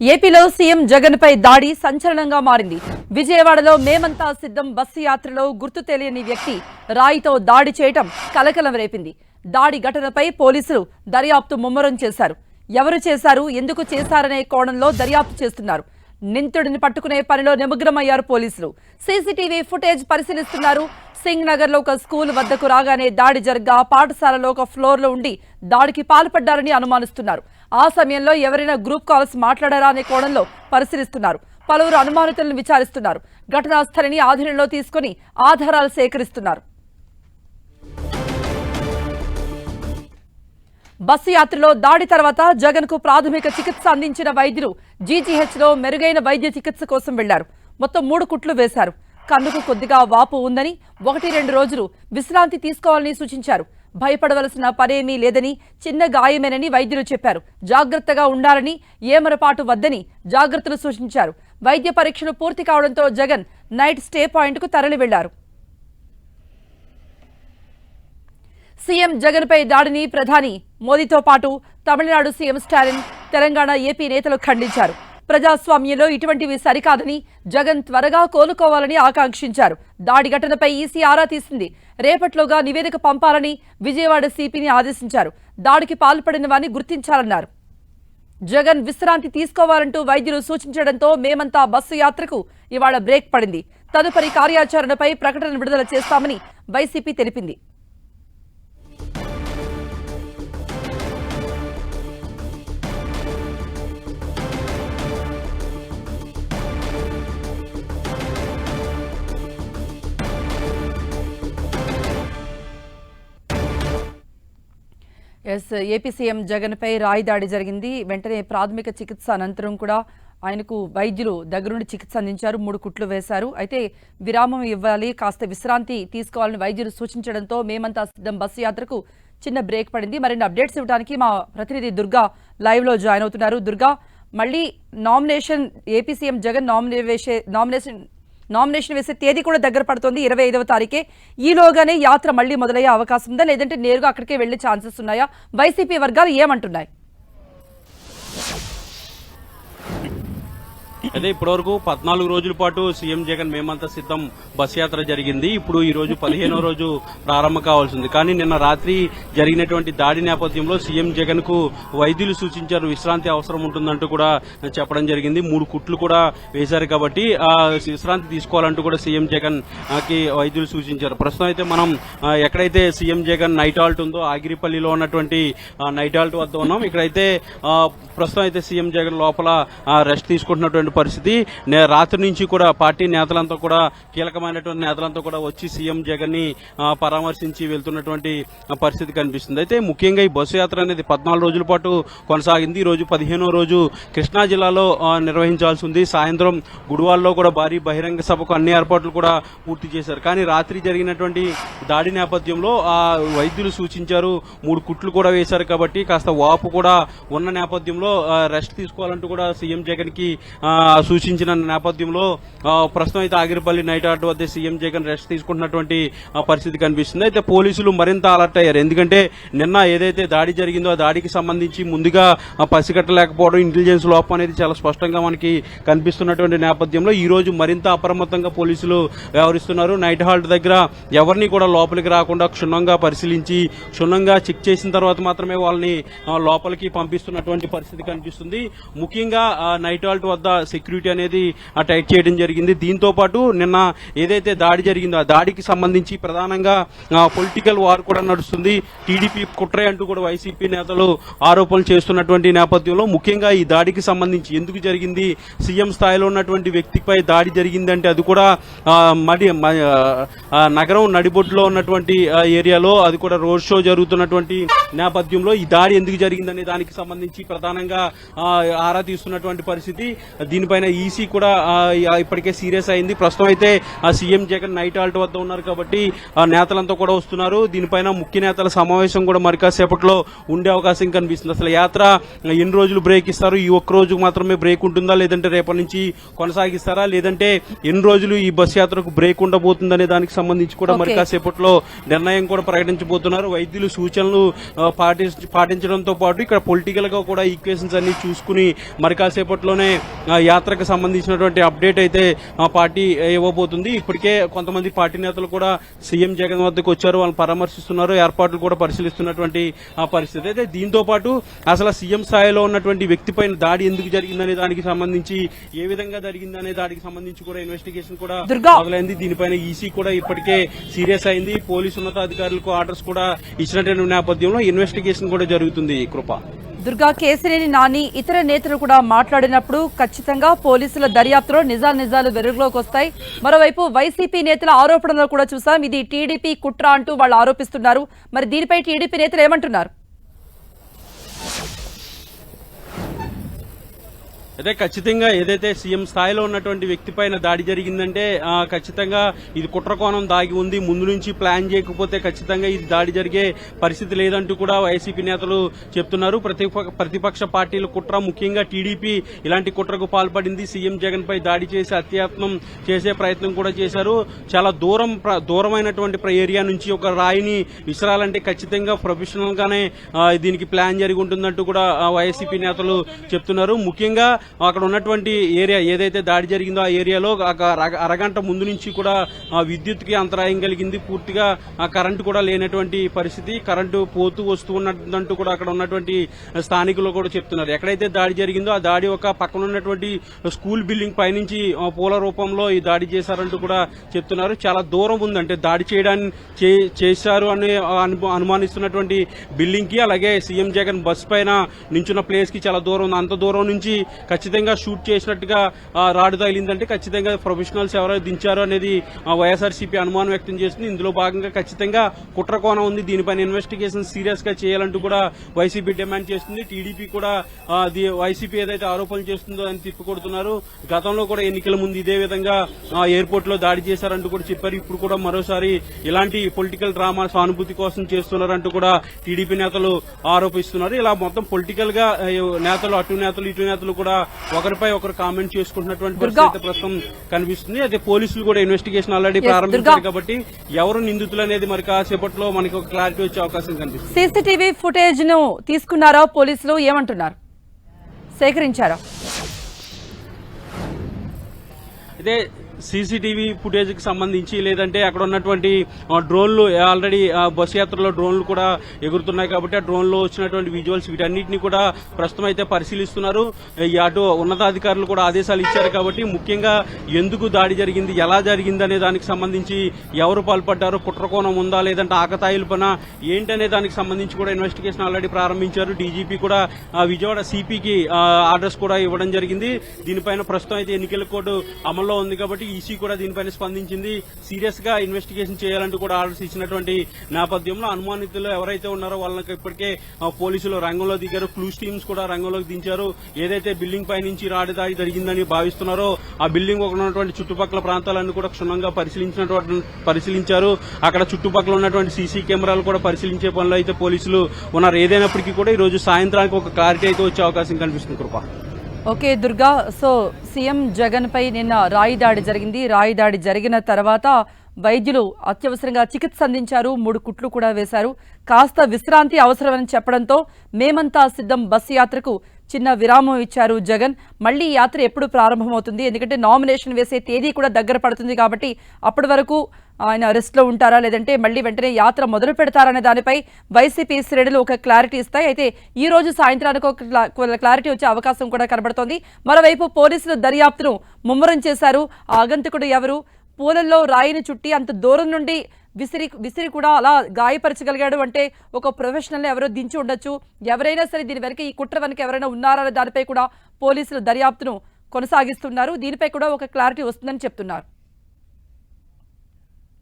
ఏపీలో సీఎం జగన్పై దాడి సంచలనంగా మారింది. విజయవాడలో మేమంతా సిద్ధం బస్సు యాత్రలో గుర్తు తెలియని వ్యక్తి రాయితో దాడి చేయటం కలకలం రేపింది. దాడి ఘటనపై పోలీసులు దర్యాప్తు ముమ్మరం చేశారు. ఎవరు చేశారు ఎందుకు చేశారనే కోణంలో దర్యాప్తు చేస్తున్నారు. నిందితుడిని పట్టుకునే పనిలో నిమగ్నమయ్యారు పోలీసులు. సీసీటీవీ ఫుటేజ్ పరిశీలిస్తున్నారు. సింగ్ నగర్లో ఒక స్కూల్ వద్దకు రాగానే దాడి జరగా పాఠశాలలో ఒక ఫ్లోర్లో ఉండి దాడికి పాల్పడ్డారని అనుమానిస్తున్నారు. ఆ సమయంలో ఎవరైనా గ్రూప్ కాల్స్ మాట్లాడారా అనే కోణంలో పరిశీలిస్తున్నారు. పలువురు అనుమానితులను విచారిస్తున్నారు. ఘటనా స్థలిని ఆధీనంలో తీసుకుని ఆధారాలు సేకరిస్తున్నారు. బస్సు యాత్రలో దాడి తర్వాత జగన్కు ప్రాథమిక చికిత్స అందించిన వైద్యులు జీజీహెచ్లో మెరుగైన వైద్య చికిత్స కోసం వెళ్ళారు. మొత్తం మూడు కుట్లు వేశారు. కన్నుకు కొద్దిగా వాపు ఉందని ఒకటి రెండు రోజులు విశ్రాంతి తీసుకోవాలని సూచించారు. భయపడవలసిన పనేమీ లేదని చిన్న గాయమేనని వైద్యులు చెప్పారు. జాగ్రత్తగా ఉండాలని ఏమరపాటు వద్దని జాగ్రత్తలు సూచించారు. వైద్య పరీక్షలు పూర్తి కావడంతో జగన్ నైట్ స్టే పాయింట్కు తరలి వెళ్ళారు. సీఎం జగన్పై దాడిని ప్రధాని మోదీతో పాటు తమిళనాడు సీఎం స్టాలిన్ తెలంగాణ ఏపీ నేతలు ఖండించారు. ప్రజాస్వామ్యంలో ఇటువంటివి సరికాదని జగన్ త్వరగా కోలుకోవాలని ఆకాంక్షించారు. దాడి ఘటనపై ఈసీ ఆరా తీసింది. రేపట్లోగా నివేదిక పంపాలని విజయవాడ సిపిని ఆదేశించారు. దాడికి పాల్పడిన వారిని గుర్తించాలన్నారు. జగన్ విశ్రాంతి తీసుకోవాలంటూ వైద్యులు సూచించడంతో మేమంతా బస్సు యాత్రకు ఇవాళ బ్రేక్ పడింది. తదుపరి కార్యాచరణపై ప్రకటన విడుదల చేస్తామని వైసీపీ తెలిపింది. ఎస్ ఏపీ సీఎం జగన్పై రాయి దాడి జరిగింది. వెంటనే ప్రాథమిక చికిత్స అనంతరం కూడా ఆయనకు వైద్యులు దగ్గరుండి చికిత్స అందించారు. మూడు కుట్లు వేశారు. అయితే విరామం ఇవ్వాలి కాస్త విశ్రాంతి తీసుకోవాలని వైద్యులు సూచించడంతో మేమంతా సిద్ధం. బస్సు యాత్రకు చిన్న బ్రేక్ పడింది. మరిన్ని అప్డేట్స్ ఇవ్వడానికి మా ప్రతినిధి దుర్గా లైవ్లో జాయిన్ అవుతున్నారు. దుర్గా మళ్ళీ nomination AP CM Jagan nomination nomination nomination వేసే తేదీ కూడా దగ్గర పడుతోంది. ఇరవై ఐదవ తారీఖే. ఈలోగానే యాత్ర మళ్ళీ మొదలయ్యే అవకాశం ఉందా? లేదంటే నేరుగా అక్కడికే వెళ్ళే ఛాన్సెస్ ఉన్నాయా? వైసీపీ వర్గాలు ఏమంటున్నాయి? అయితే ఇప్పటివరకు పద్నాలుగు రోజుల పాటు సీఎం జగన్ మేమంతా సిద్ధం బస్ యాత్ర జరిగింది. ఇప్పుడు ఈ రోజు పదిహేనో రోజు ప్రారంభం కావాల్సింది. కానీ నిన్న రాత్రి జరిగినటువంటి దాడి నేపథ్యంలో సీఎం జగన్కు వైద్యులు సూచించారు. విశ్రాంతి అవసరం ఉంటుందంటూ కూడా చెప్పడం జరిగింది. మూడు కుట్లు కూడా వేశారు కాబట్టి ఆ విశ్రాంతి తీసుకోవాలంటూ కూడా సీఎం జగన్కి వైద్యులు సూచించారు. ప్రస్తుతం అయితే మనం ఎక్కడైతే సీఎం జగన్ నైట్ హాల్ట్ ఉందో ఆగిరిపల్లిలో ఉన్నటువంటి నైట్ హాల్ట్ వద్ద ఉన్నాం. ఇక్కడైతే ప్రస్తుతం అయితే సీఎం జగన్ లోపల రెస్ట్ తీసుకుంటున్నటువంటి పరిస్థితి. నే- రాత్రి నుంచి కూడా పార్టీ నేతలంతా కూడా కీలకమైనటువంటి నేతలంతా కూడా వచ్చి సీఎం జగన్ని పరామర్శించి వెళ్తున్నటువంటి పరిస్థితి కనిపిస్తుంది. అయితే ముఖ్యంగా ఈ బస్సు యాత్ర అనేది పద్నాలుగు రోజుల పాటు కొనసాగింది. ఈ రోజు పదిహేనో రోజు కృష్ణా జిల్లాలో నిర్వహించాల్సి ఉంది సాయంత్రం గుడివాల్లో కూడా భారీ బహిరంగ సభకు అన్ని ఏర్పాట్లు కూడా పూర్తి చేశారు. కానీ రాత్రి జరిగినటువంటి దాడి నేపథ్యంలో ఆ వైద్యులు సూచించారు. మూడు కుట్లు కూడా వేశారు కాబట్టి కాస్త వాపు కూడా ఉన్న నేపథ్యంలో రెస్ట్ తీసుకోవాలంటూ కూడా సీఎం జగన్కి ఆ, సూచించిన నేపథ్యంలో ప్రస్తుతం అయితే ఆగిరిపల్లి నైట్ ఆర్ట్ వద్ద సీఎం జగన్ రెస్ట్ తీసుకుంటున్నటువంటి పరిస్థితి కనిపిస్తుంది. అయితే పోలీసులు మరింత అలర్ట్ అయ్యారు. ఎందుకంటే నిన్న ఏదైతే దాడి జరిగిందో ఆ దాడికి సంబంధించి ముందుగా పసిగట్టలేకపోవడం ఇంటెలిజెన్స్ లోపం అనేది చాలా స్పష్టంగా మనకి కనిపిస్తున్నటువంటి నేపథ్యంలో ఈ రోజు మరింత అప్రమత్తంగా పోలీసులు వ్యవహరిస్తున్నారు. నైట్ హాల్ట్ దగ్గర ఎవరిని కూడా లోపలికి రాకుండా క్షుణ్ణంగా పరిశీలించి క్షుణ్ణంగా చెక్ చేసిన తర్వాత మాత్రమే వాళ్ళని లోపలికి పంపిస్తున్నటువంటి పరిస్థితి కనిపిస్తుంది. ముఖ్యంగా నైట్ హాల్ట్ వద్ద సెక్యూరిటీ అనేది టైట్ చేయడం జరిగింది. దీంతో పాటు నిన్న ఏదైతే దాడి జరిగిందో ఆ దాడికి సంబంధించి ప్రధానంగా పొలిటికల్ వార్ కూడా నడుస్తుంది. టీడీపీ కుట్రే అంటూ కూడా వైసీపీ నేతలు ఆరోపణలు చేస్తున్నటువంటి నేపథ్యంలో ముఖ్యంగా ఈ దాడికి సంబంధించి ఎందుకు జరిగింది? సీఎం స్థాయిలో ఉన్నటువంటి వ్యక్తిపై దాడి జరిగిందంటే అది కూడా మడి మ- నగరం నడిబొడ్డులో ఉన్నటువంటి ఏరియాలో అది కూడా రోడ్ షో జరుగుతున్నటువంటి నేపథ్యంలో ఈ దాడి ఎందుకు జరిగిందనే దానికి సంబంధించి ప్రధానంగా ఆరా తీస్తున్నటువంటి పరిస్థితి. దీని దీనిపైన ఈసీ కూడా ఆ, ఆ, ఇప్పటికే సీరియస్ అయింది. ప్రస్తుతం అయితే ఆ సీఎం జగన్ నైట్ ఆల్ట్ వద్ద ఉన్నారు కాబట్టి ఆ నేతలంతా కూడా వస్తున్నారు. దీనిపైన ముఖ్య నేతల సమావేశం కూడా మరి కాసేపట్లో ఉండే అవకాశం కనిపిస్తుంది. అసలు యాత్ర ఎన్ని రోజులు బ్రేక్ ఇస్తారు? ఈ ఒక్క రోజు మాత్రమే బ్రేక్ ఉంటుందా? లేదంటే రేపటి నుంచి కొనసాగిస్తారా? లేదంటే ఎన్ని రోజులు ఈ బస్ యాత్రకు బ్రేక్ ఉండబోతుందనే దానికి సంబంధించి కూడా మరి. కాసేపట్లో నిర్ణయం కూడా ప్రకటించబోతున్నారు. వైద్యులు సూచనలు పాటి- పాటించడంతో పాటు ఇక్కడ పొలిటికల్గా కూడా ఈక్వేషన్స్ అన్ని చూసుకుని మరి కాసేపట్లోనే యాత్రకు సంబంధించినటువంటి అప్డేట్ అయితే పార్టీ ఇవ్వబోతుంది. ఇప్పటికే కొంతమంది పార్టీ నేతలు కూడా సీఎం జగన్ వద్దకు వచ్చారు. వాళ్ళని పరామర్శిస్తున్నారు. ఏర్పాట్లు కూడా పరిశీలిస్తున్నటువంటి ఆ పరిస్థితి. అయితే దీంతో పాటు అసలు సీఎం స్థాయిలో ఉన్నటువంటి వ్యక్తి పైన దాడి ఎందుకు జరిగిందనే దానికి సంబంధించి ఏ విధంగా జరిగిందనే దానికి సంబంధించి కూడా ఇన్వెస్టిగేషన్ కూడా. మొదలైంది. దీనిపైన ఈసీ కూడా ఇప్పటికే సీరియస్ అయింది. పోలీసు ఉన్నతాధికారులకు ఆర్డర్స్ కూడా ఇచ్చినటువంటి నేపథ్యంలో ఇన్వెస్టిగేషన్ కూడా జరుగుతుంది. కృప! దుర్గా కేసినేని నాని ఇతర నేతలు కూడా మాట్లాడినప్పుడు ఖచ్చితంగా పోలీసుల దర్యాప్తులో నిజాలు నిజాలు వెలుగులోకి వస్తాయి. మరోవైపు వైసీపీ నేతల ఆరోపణలు కూడా చూసాం. ఇది టీడీపీ కుట్ర అంటూ వాళ్ళు ఆరోపిస్తున్నారు. మరి దీనిపై టీడీపీ నేతలు ఏమంటున్నారు? అయితే ఖచ్చితంగా ఏదైతే సీఎం స్థాయిలో ఉన్నటువంటి వ్యక్తి పైన దాడి జరిగిందంటే ఖచ్చితంగా ఇది కుట్రకోణం దాగి ఉంది. ముందు నుంచి ప్లాన్ చేయకపోతే ఖచ్చితంగా ఇది దాడి జరిగే పరిస్థితి లేదంటూ కూడా వైసీపీ నేతలు చెప్తున్నారు. ప్రతిప- ప్రతిపక్ష పార్టీల కుట్ర ముఖ్యంగా టీడీపీ ఇలాంటి కుట్రకు పాల్పడింది. సీఎం జగన్ పై దాడి చేసి అత్యాత్నం చేసే ప్రయత్నం కూడా చేశారు. చాలా దూరం దూరమైనటువంటి ప్ర- ఏరియా నుంచి ఒక రాయిని విసరాలంటే ఖచ్చితంగా ప్రొఫెషనల్ గానే దీనికి ప్లాన్ జరిగి ఉంటుందంటూ కూడా వైసీపీ నేతలు చెప్తున్నారు. ముఖ్యంగా అక్కడ ఉన్నటువంటి ఏరియా ఏదైతే దాడి జరిగిందో ఆ ఏరియాలో ఒక అరగంట ముందు నుంచి కూడా విద్యుత్కి అంతరాయం కలిగింది. పూర్తిగా కరెంటు కూడా లేనటువంటి పరిస్థితి. కరెంటు పోతూ వస్తూ ఉన్నదంటూ కూడా అక్కడ ఉన్నటువంటి స్థానికులు కూడా చెప్తున్నారు. ఎక్కడైతే దాడి జరిగిందో ఆ దాడి ఒక పక్కన ఉన్నటువంటి స్కూల్ బిల్డింగ్ పైనుంచి పూల రూపంలో ఈ దాడి చేశారంటూ కూడా చెప్తున్నారు. చాలా దూరం ఉంది అంటే దాడి చేయడాన్ని చే- చేశారు అని అనుమానిస్తున్నటువంటి బిల్డింగ్కి అలాగే సీఎం జగన్ బస్ పైన నించున్న ప్లేస్కి చాలా దూరం ఉంది. అంత దూరం నుంచి ఖచ్చితంగా షూట్ చేసినట్టుగా రాడు తగిలిందంటే ఖచ్చితంగా ప్రొఫెషనల్స్ ఎవరైనా దించారో అనేది వైఎస్ఆర్సీపీ అనుమానం వ్యక్తం చేస్తుంది. ఇందులో భాగంగా ఖచ్చితంగా కుట్ర కోణం ఉంది. దీనిపైన ఇన్వెస్టిగేషన్ సీరియస్గా చేయాలంటూ కూడా వైసీపీ డిమాండ్ చేస్తుంది. టీడీపీ కూడా వైసీపీ ఏదైతే ఆరోపణలు చేస్తుందో అని తిప్పికొడుతున్నారు. గతంలో కూడా ఎన్నికల ముందు ఇదే విధంగా ఎయిర్పోర్ట్లో దాడి చేశారంటూ కూడా చెప్పారు. ఇప్పుడు కూడా మరోసారి ఇలాంటి పొలిటికల్ డ్రామా సానుభూతి కోసం చేస్తున్నారంటూ కూడా టీడీపీ నేతలు ఆరోపిస్తున్నారు. ఇలా మొత్తం పొలిటికల్గా నేతలు అటు నేతలు ఇటు నేతలు కూడా ఒకరిపై ఒకరు కామెంట్ చేసుకుంటున్నటువంటి పరిస్థితి ప్రస్తుతం కనిపిస్తుంది. అయితే పోలీసులు కూడా ఇన్వెస్టిగేషన్ ఆల్రెడీ ప్రారంభించారు. కాబట్టి ఎవరు నిందితులు అనేది మరి కాసేపట్లో మనకి ఒక క్లారిటీ వచ్చే అవకాశం కనిపిస్తుంది. సీసీటీవీ ఫుటేజ్ను తీసుకున్నారా పోలీసులు? ఏమంటున్నారు? సేకరించారా? అయితే సీసీటీవీ ఫుటేజ్కి సంబంధించి లేదంటే అక్కడ ఉన్నటువంటి డ్రోన్లు ఆల్రెడీ బస్సు బస్ యాత్రలో డ్రోన్లు కూడా ఎగురుతున్నాయి కాబట్టి ఆ డ్రోన్లో వచ్చినటువంటి విజువల్స్ వీటన్నిటిని కూడా ప్రస్తుతం అయితే పరిశీలిస్తున్నారు. ఈ అటు ఉన్నతాధికారులు కూడా ఆదేశాలు ఇచ్చారు కాబట్టి ముఖ్యంగా ఎందుకు దాడి జరిగింది ఎలా జరిగింది అనే దానికి సంబంధించి ఎవరు పాల్పడ్డారు కుట్రకోణం ఉందా లేదంటే ఆకతాయిల పన ఏంటనే దానికి సంబంధించి కూడా ఇన్వెస్టిగేషన్ ఆల్రెడీ ప్రారంభించారు. డీజీపీ కూడా విజయవాడ సిపికి ఆర్డర్స్ కూడా ఇవ్వడం జరిగింది. దీనిపైన ప్రస్తుతం అయితే ఎన్నికల కోడ్ అమల్లో ఉంది కాబట్టి ఈసీ కూడా దీనిపైన స్పందించింది. సీరియస్గా ఇన్వెస్టిగేషన్ చేయాలంటూ కూడా ఆర్డర్స్ ఇచ్చినటువంటి నేపథ్యంలో అనుమానితులు ఎవరైతే ఉన్నారో వాళ్ళకి ఇప్పటికే పోలీసులు రంగంలో దిగారు. క్లూస్ టీమ్స్ కూడా రంగంలోకి దించారు. ఏదైతే బిల్డింగ్ పై నుంచి రాడిదాడి జరిగిందని భావిస్తున్నారో ఆ బిల్డింగ్ ఒక ఉన్నటువంటి చుట్టుపక్కల ప్రాంతాలన్నీ కూడా క్షుణ్ణంగా పరిశీలించినటువంటి పరిశీలించారు. అక్కడ చుట్టుపక్కల ఉన్నటువంటి సీసీ కెమెరాలు కూడా పరిశీలించే పనులు అయితే పోలీసులు ఉన్నారు. ఏదైనప్పటికీ కూడా ఈ రోజు సాయంత్రానికి ఒక క్లారిటీ అయితే వచ్చే అవకాశం కనిపిస్తుంది Krupa. Okay Durga. So CM Jagan పై నిన్న రాయి దాడి జరిగింది. రాయి దాడి జరిగిన తర్వాత వైద్యులు అత్యవసరంగా చికిత్స అందించారు. మూడు కుట్లు కూడా వేశారు. కాస్త విశ్రాంతి అవసరమని చెప్పడంతో మేమంతా సిద్ధం బస్సు యాత్రకు చిన్న విరామం ఇచ్చారు జగన్. మళ్ళీ యాత్ర ఎప్పుడు ప్రారంభమవుతుంది? ఎందుకంటే నామినేషన్ వేసే తేదీ కూడా దగ్గర పడుతుంది కాబట్టి అప్పటి వరకు ఆయన అరెస్ట్లో ఉంటారా? లేదంటే మళ్ళీ వెంటనే యాత్ర మొదలు పెడతారనే దానిపై వైసీపీ శ్రేణులు ఒక క్లారిటీ ఇస్తాయి. అయితే ఈ రోజు సాయంత్రానికి ఒక క్లా- క్లారిటీ వచ్చే అవకాశం కూడా కనబడుతోంది. మరోవైపు పోలీసులు దర్యాప్తును ముమ్మరం చేశారు. ఆగంతకుడు ఎవరు? పూలల్లో రాయిని చుట్టి అంత దూరం నుండి విసిరి విసిరి కూడా అలా గాయపరచగలిగాడు. అంటే ఒక ప్రొఫెషనల్ ఎవరో దించి ఉండొచ్చు. ఎవరైనా సరే దీని వెనక ఈ కుట్ర వెనక ఎవరైనా ఉన్నారా దానిపై కూడా పోలీసులు దర్యాప్తును కొనసాగిస్తున్నారు. దీనిపై కూడా ఒక క్లారిటీ వస్తుందని చెప్తున్నారు.